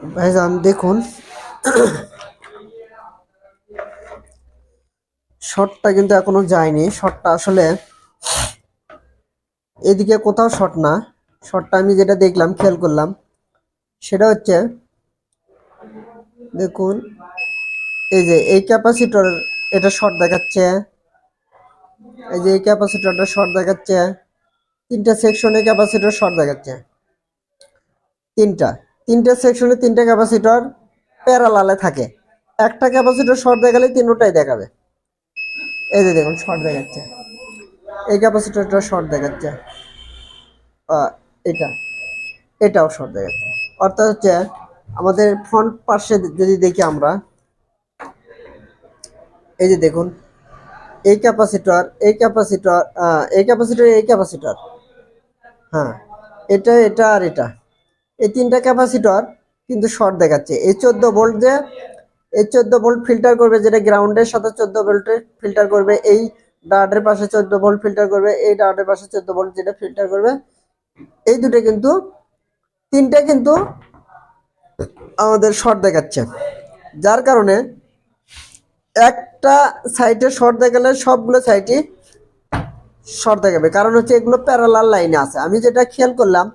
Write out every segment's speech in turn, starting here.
ভাইজান, দেখুন। শটটা কিন্তু এখনও যায়নি। শটটা আসলে এদিকে কোথাও শট না। শটটা আমি যেটা দেখলাম, খেয়াল করলাম, সেটা হচ্ছে, দেখুন, এই যে এই ক্যাপাসিটর, এটা শর্ট দেখাচ্ছে। এই যে এই ক্যাপাসিটরটা শর্ট দেখাচ্ছে। তিনটা সেকশনে ক্যাপাসিটর শর্ট দেখাচ্ছে। তিনটা। তিনটা সেকশনে তিনটা ক্যাপাসিটর প্যারালালে থাকে। একটা ক্যাপাসিটর শর্ট দেখালে তিনটাই দেখাবে। এই যে দেখুন শর্ট দেখাচ্ছে। এই ক্যাপাসিটরটা শর্ট দেখাচ্ছে। এটা। এটাও শর্ট দেখাচ্ছে। অর্থাৎ হচ্ছে আমাদের ফ্রন্ট পাশে যদি দেখি আমরা, এই যে দেখুন, এই ক্যাপাসিটর এই ক্যাপাসিটর এই ক্যাপাসিটর এই ক্যাপাসিটর হ্যাঁ এটা এটা আর এটা। এই তিনটা ক্যাপাসিটর কিন্তু শর্ট দেখাচ্ছে। এই চোদ্দ ভোল্ট যে, এই চোদ্দ ভোল্ট ফিল্টার করবে যেটা গ্রাউন্ডের সাথে চোদ্দ ভোল্টের ফিল্টার করবে, এই ডাটের পাশে চোদ্দ ভোল্ট ফিল্টার করবে, এই ডাটের পাশে চোদ্দ ভোল্ট যেটা ফিল্টার করবে। এই দুটো কিন্তু, তিনটা কিন্তু আমাদের শর্ট দেখাচ্ছে। যার কারণে একটা সাইটে শর্ট দেখালে সবগুলো সাইটই শর্ট দেখাবে। কারণ হচ্ছে এগুলো প্যারালাল লাইনে আছে। আমি যেটা খেয়াল করলাম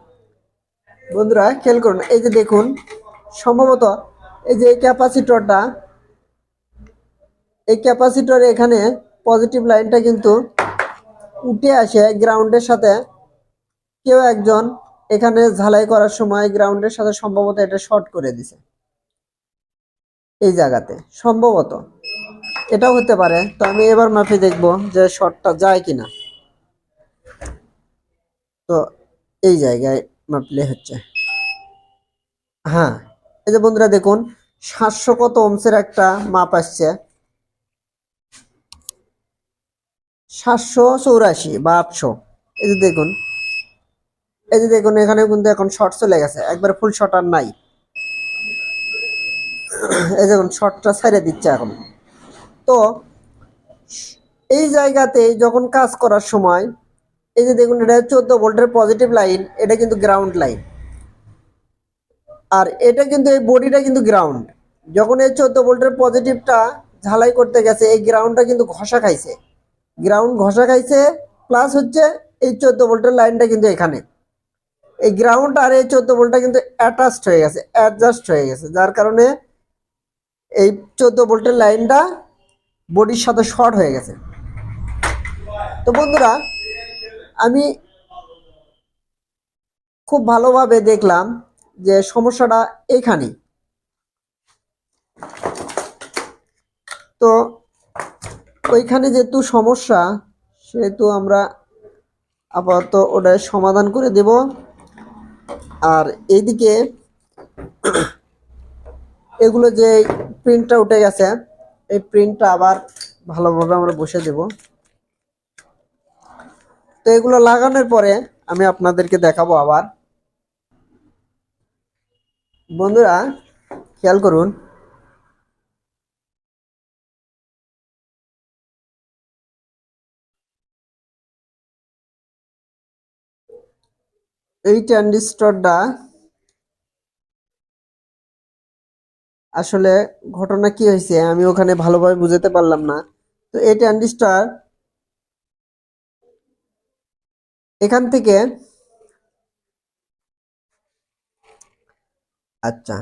বন্ধুরা, খেয়াল করুন, এই যে দেখুন, সম্ভবত এই যে ক্যাপাসিটরটা, এই ক্যাপাসিটর এখানে পজিটিভ লাইনটা কিন্তু উঠে আসে গ্রাউন্ডের সাথে। কেউ একজন এখানে ঝালাই করার সময় গ্রাউন্ডের সাথে সম্ভবত এটা শর্ট করে দিছে। এই জায়গাতে, সম্ভবত। এটাও হতে পারে, তো আমি এবার মাপে দেখব যে শর্টটা যায় কিনা। তো এই জায়গায় মাপলে হচ্ছে। হ্যাঁ এই যে বন্ধুরা দেখুন, সাতশো কত ওমসের একটা মাপ আসছে। সাতশো চৌরাশি বা আটশো। এই যে দেখুন, এই যে দেখুন এখানে কিন্তু এখন শর্ট চলে গেছে। একবার ফুল শর্ট আর নাই। এই দেখুন শর্টটা ছাইড়ে দিচ্ছে এখন। তো, এই জায়গাতে যখন কাজ করার সময় এই যে দেখুন, এটা চোদ্দ ভোল্টের পজিটিভ লাইন এটা কিন্তু গ্রাউন্ড লাইন আর এটা কিন্তু এই বডিটা কিন্তু গ্রাউন্ড যখন এই চোদ্দ ভোল্টের পজিটিভটা ঝালাই করতে গেছে, এই গ্রাউন্ডটা কিন্তু ঘষা খাইছে। গ্রাউন্ড ঘষা খাইছে প্লাস হচ্ছে এই চোদ্দ ভোল্টের লাইনটা কিন্তু এখানে। এই গ্রাউন্ড আর এই চোদ্দ ভোল্টটা কিন্তু অ্যাটাচড হয়ে গেছে অ্যাডজাস্ট হয়ে গেছে। যার কারণে এই চোদ্দ ভোল্টের লাইনটা বডির সাথে শর্ট হয়ে গেছে। তো বন্ধুরা আমি খুব ভালোভাবে দেখলাম যে সমস্যাটা এইখানেই তো ওইখানে যেহেতু সমস্যা, সেহেতু আমরা আপাতত ওটা সমাধান করে দেব। আর এইদিকে এগুলো যে প্রিন্টটা উঠে গেছে, এই প্রিন্টটা আবার ভালোভাবে আমরা বসে দেব। তো এগুলো লাগানোর পরে আমি আপনাদেরকে দেখাবো আবার। বন্ধুরা, খেয়াল করুন। এই ট্যান্ডিস্টরটা আসলে ঘটনা কি হয়েছে আমি ওখানে ভালোভাবে বুঝাতে পারলাম না। তো এই ট্যান্ডিস্টার এখান থেকে আচ্ছা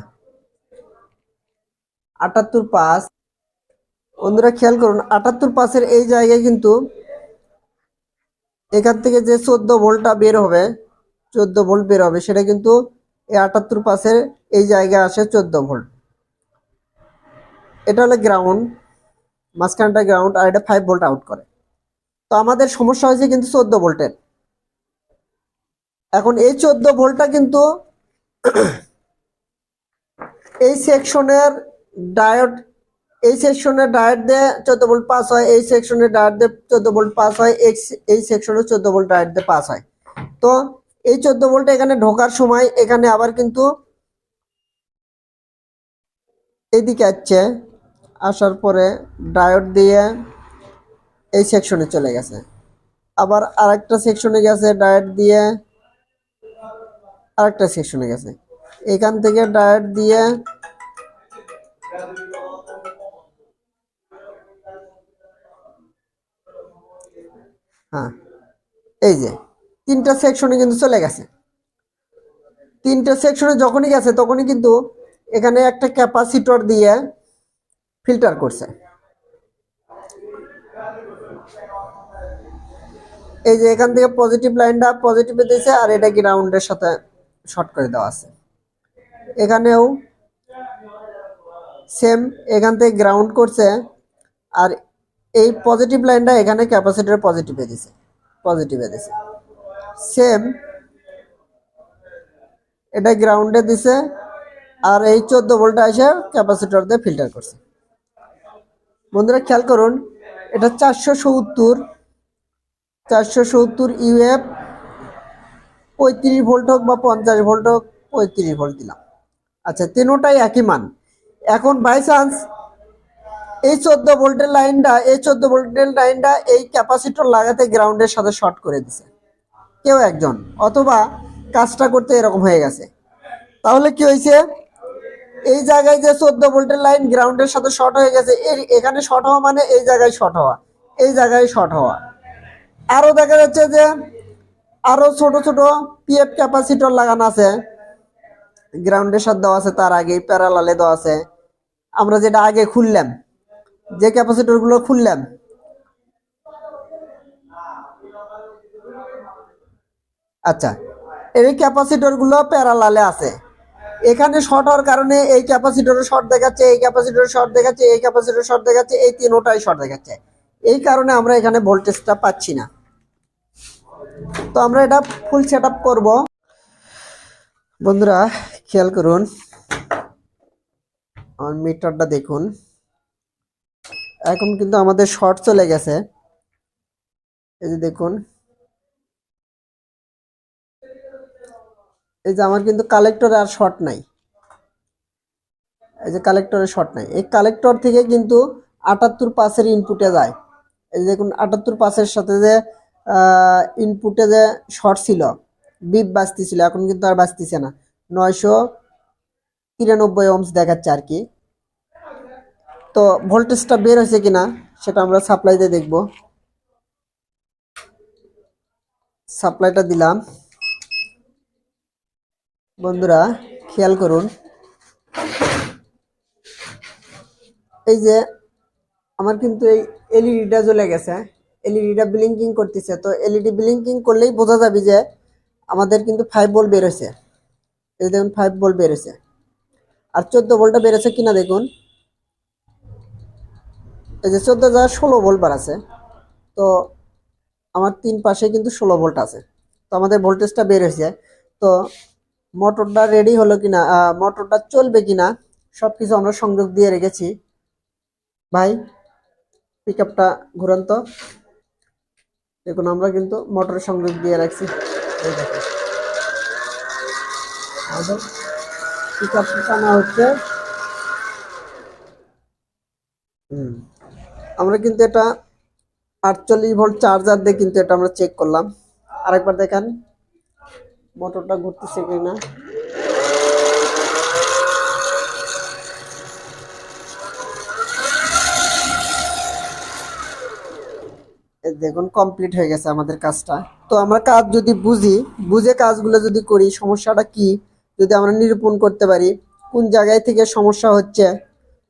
আটাত্তর পাঁচ বন্ধুরা, খেয়াল করুন, আটাত্তর পাঁচের এই জায়গায় কিন্তু এখান থেকে যে চোদ্দ ভোল্টটা বের হবে, চোদ্দ ভোল্ট বের হবে, সেটা কিন্তু এই আটাত্তর পাশের এই জায়গায় আসে চোদ্দ ভোল্ট। এটা হলো গ্রাউন্ড মাঝখানটা গ্রাউন্ড আর এটা ফাইভ ভোল্ট আউট করে। তো আমাদের সমস্যা হয়েছে কিন্তু চোদ্দ ভোল্টের। এখন এই চোদ্দ ভোল্টটা কিন্তু এই সেকশনের ডায়োড, এই সেকশনের ডায়োড দিয়ে চোদ্দ ভোল্ট পাস হয়, এই সেকশনের ডায়োড দিয়ে চোদ্দ ভোল্ট পাস হয়, এই সেকশনে চোদ্দ ভোল্ট ডায়োড দিয়ে পাস হয়। তো এই চোদ্দ ভোল্ট এখানে ঢোকার সময় এখানে আবার কিন্তু এদিকে আসছে, আসার পরে ডায়োড দিয়ে এই সেকশনে চলে গেছে। আবার আরেকটা সেকশনে গেছে, ডায়োড দিয়ে আরেকটা সেকশনে গেছে। এখান থেকে ডায়েট দিয়ে হ্যাঁ এই যে, তিনটা সেকশনে কিন্তু চলে গেছে। তিনটা সেকশনে যখনই গেছে, তখনই কিন্তু এখানে একটা ক্যাপাসিটর দিয়ে ফিল্টার করছে। এই যে এখান থেকে পজিটিভ লাইনটা পজিটিভে দিয়েছে আর এটা গ্রাউন্ডের সাথে শর্ট করে দেওয়া আছে। এখানেও সেম এখান থেকে গ্রাউন্ড করছে আর এই পজিটিভ লাইনটা এখানে ক্যাপাসিটর পজিটিভে দিছে পজিটিভে দিছে। সেম এটা গ্রাউন্ডে দিছে আর এই চোদ্দ ভোল্টটা এসে ক্যাপাসিটর দিয়ে ফিল্টার করছে। বন্ধুরা, খেয়াল করুন, এটা চারশো সত্তর চারশো সত্তর ইউএফ পঁয়ত্রিশ ভোল্ট হোক বা পঞ্চাশ ভোল্ট হোক, পঁয়ত্রিশ ভোল্ট দিলাম। আচ্ছা তিনোটাই একই মান। এখন বাই চান্স এই চোদ্দ ভোল্টের লাইনটা, এই চোদ্দ ভোল্টের লাইনটা এই ক্যাপাসিটর লাগাতে গ্রাউন্ডের সাথে শর্ট করে দিছে। কেউ একজন, অথবা কাজটা করতে এরকম হয়ে গেছে। তাহলে কি হয়েছে? এই জায়গায় যে চোদ্দ ভোল্টের লাইন গ্রাউন্ডের সাথে শর্ট হয়ে গেছে, এর এখানে শর্ট হওয়া মানে এই জায়গায় শর্ট হওয়া, এই জায়গায় শর্ট হওয়া। আরও দেখা যাচ্ছে যে আরও ছোট ছোট পিএফ ক্যাপাসিটর লাগানো আছে। গ্রাউন্ডের সাথে দেওয়া আছে, তার আগে প্যারালালে দেওয়া আছে। আমরা যেটা আগে খুললাম, যে ক্যাপাসিটরগুলো খুললাম আচ্ছা এই ক্যাপাসিটরগুলো প্যারালালে আছে। এখানে শর্ট হওয়ার কারণে এই ক্যাপাসিটরে শর্ট দেখাচ্ছে, এই ক্যাপাসিটর শর্ট দেখাচ্ছে, এই ক্যাপাসিটর শর্ট দেখাচ্ছে, এই তিনোটাই শর্ট দেখাচ্ছে। এই কারণে আমরা এখানে ভোল্টেজটা পাচ্ছি না। তো আমরা এটা ফুল সেট আপ করব। বন্ধুরা, খেয়াল করুন। আমার মিটারটা দেখুন। এখন কিন্তু আমাদের শর্ট চলে গেছে। এই যে দেখুন। এই যে আমার কিন্তু কালেক্টরে আর শর্ট নাই। এই যে কালেক্টরে শর্ট নাই। এই কালেক্টর থেকে কিন্তু আটাত্তর পাসের ইনপুটে যায়। এই যে দেখুন, আটাত্তর পাসের সাথে যে ইনপুটে যে শর্ট ছিল বিপ বাঁচতেছিল এখন কিন্তু আর বাঁচতেছে না। নয়শো তিরানব্বই ওমস দেখাচ্ছে আর কি। তো ভোল্টেজটা বের হয়েছে কিনা, সেটা আমরা সাপ্লাই দিয়ে দেখব। সাপ্লাইটা দিলাম। বন্ধুরা, খেয়াল করুন। এই যে, আমার কিন্তু এই এলইডিটা জ্বলে গেছে। এলইডিটা ব্লিঙ্কিং করতেছে। তো এলইডি ব্লিঙ্কিং করলেই বোঝা যাবে যে আমাদের কিন্তু ফাইভ ভোল্ট বেরোছে এই দেখুন ফাইভ ভোল্ট বেরোছে আর চোদ্দ ভোল্টটা বেরোছে কিনা দেখুন। এই যে চোদ্দ হাজার ষোলো ভোল্ট বাড়াছে তো আমার তিন পাশে কিন্তু ষোলো ভোল্ট আছে। তো আমাদের ভোল্টেজটা বের হয়েছে। তো মোটরটা রেডি হলো কিনা মোটরটা চলবে কিনা সব কিছু আমরা সংযোগ দিয়ে রেখেছি। ভাই পিক আপটা ঘুরান তো। দেখুন, আমরা কিন্তু মোটরের সংযোগ দিয়ে রাখছি। হচ্ছে। আমরা কিন্তু এটা আটচল্লিশ ভোল্ট চার্জার দিয়ে কিন্তু এটা আমরা চেক করলাম। আরেকবার দেখান মোটরটা ঘুরতেছে কিনা। দেখুন কমপ্লিট হয়ে গেছে আমাদের কাজটা। তো আমরা কাজ যদি বুঝি, বুঝে কাজগুলো যদি করি, সমস্যাটা কি? যদি আমরা নিরূপণ করতে পারি, কোন জায়গায় থেকে সমস্যা হচ্ছে,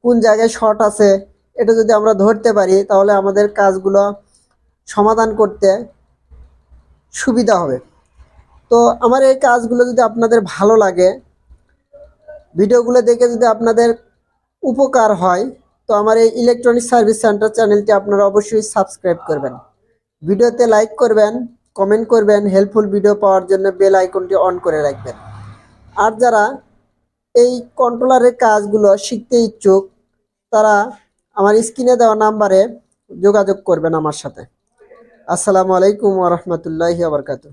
কোন জায়গায় শর্ট আছে, এটা যদি আমরা ধরতে পারি, তাহলে আমাদের কাজগুলো সমাধান করতে সুবিধা হবে। তো আমার এই কাজগুলো যদি আপনাদের ভালো লাগে, ভিডিওগুলো দেখে যদি আপনাদের উপকার হয়, তো আমার এই ইলেকট্রনিক সার্ভিস সেন্টার চ্যানেলটি আপনারা অবশ্যই সাবস্ক্রাইব করবেন। ভিডিওতে লাইক করবেন কমেন্ট করবেন হেল্পফুল ভিডিও পাওয়ার জন্য বেল আইকনটি অন করে রাখবেন। আর যারা এই কন্ট্রোলারের কাজগুলো শিখতে ইচ্ছুক, তারা আমার স্ক্রিনে দেওয়া নাম্বারে যোগাযোগ করবেন আমার সাথে। আসসালামু আলাইকুম ওরহমতুল্লাহি আবরকাতু